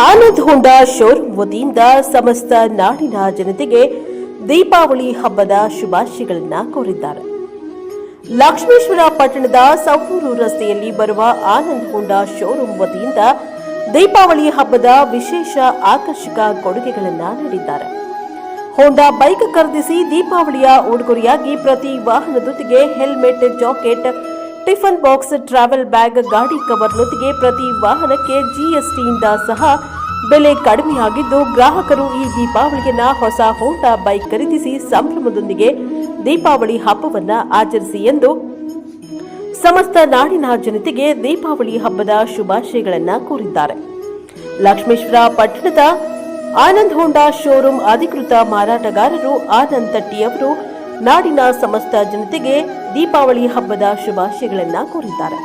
ಆನಂದ್ ಹೋಂಡಾ, showroom ವತಿಯಿಂದ ಸಮಸ್ತ ನಾಡಿನ ಜನತೆಗೆ ದೀಪಾವಳಿ ಹಬ್ಬದ ಶುಭಾಶಯಗಳನ್ನು ಕೋರಿದ್ದಾರೆ. ಲಕ್ಷ್ಮೇಶ್ವರ ಪಟ್ಟಣದ ಸವೂರು ರಸ್ತೆಯಲ್ಲಿ ಬರುವ ಆನಂದ್ ಹೋಂಡಾ ಶೋರೂಮ್ ವತಿಯಿಂದ ದೀಪಾವಳಿ ಹಬ್ಬದ ವಿಶೇಷ ಆಕರ್ಷಕ ಕೊಡುಗೆಗಳನ್ನು ನೀಡಿದ್ದಾರೆ. ಹೋಂಡಾ ಬೈಕ್ ಖರೀದಿಸಿ ದೀಪಾವಳಿಯ ಉಡುಗೊರೆಯಾಗಿ ಪ್ರತಿ ವಾಹನದೊಂದಿಗೆ helmet, jacket tiffin box, travel bag, ಗಾಡಿ ಕವರ್ನೊಂದಿಗೆ ಪ್ರತಿ ವಾಹನಕ್ಕೆ ಜಿಎಸ್ಟಿಯಿಂದ ಸಹ ಬೆಲೆ ಕಡಿಮೆಯಾಗಿದ್ದು, ಗ್ರಾಹಕರು ಈ ದೀಪಾವಳಿಯನ್ನ ಹೊಸ ಹೋಂಡಾ ಬೈಕ್ ಖರೀದಿಸಿ ಸಂಭ್ರಮದೊಂದಿಗೆ ದೀಪಾವಳಿ ಹಬ್ಬವನ್ನ ಆಚರಿಸಿ ಎಂದು ಸಮಸ್ತ ನಾಡಿನ ಜನತೆಗೆ ದೀಪಾವಳಿ ಹಬ್ಬದ ಶುಭಾಶಯಗಳನ್ನು ಕೋರಿದ್ದಾರೆ. ಲಕ್ಷ್ಮೇಶ್ವರ ಪಟ್ಟಣದ ಆನಂದ್ ಹೋಂಡಾ ಶೋರೂಮ್ ಅಧಿಕೃತ ಮಾರಾಟಗಾರರು ಆನಂದ್ ತಟ್ಟಿಯವರು ನಾಡಿನ ಸಮಸ್ತ ಜನತೆಗೆ ದೀಪಾವಳಿ ಹಬ್ಬದ ಶುಭಾಶಯಗಳನ್ನ ಕೋರಿದ್ದಾರೆ.